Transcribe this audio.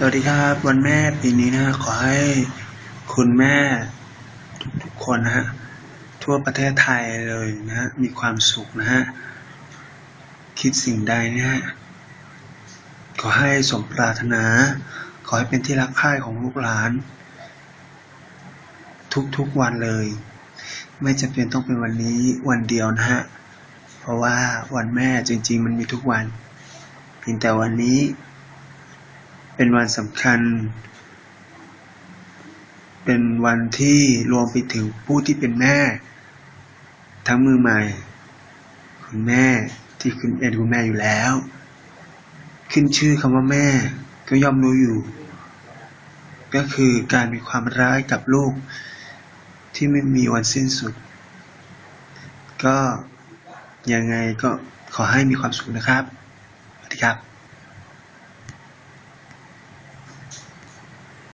สวัสดีครับวันแม่ปีนี้นะฮะขอให้คุณแม่ทุกๆคนนะฮะทั่วประเทศไทยเลยนะฮะมีความสุขนะฮะคิดสิ่งใดนะฮะขอให้สมปรารถนา ขอให้เป็นที่รักใคร่ของลูกหลาน ทุกๆวันเลย ไม่จำเป็นต้องเป็นวันนี้วันเดียวนะฮะเพราะว่าวันแม่จริงๆ มันมีทุกวันเพียงแต่วันนี้ เป็นวันสำคัญ เป็นวันที่รวมไปถึงผู้ที่เป็นแม่ ทั้งมือใหม่ คุณแม่ที่คุณเป็นคุณแม่อยู่แล้ว ขึ้นชื่อคำว่าแม่ก็ย่อมรู้อยู่ ก็คือการมีความรักกับลูก ที่ไม่มีวันสิ้นสุด ก็ยังไงก็ขอให้มีความสุขนะครับ สวัสดีครับ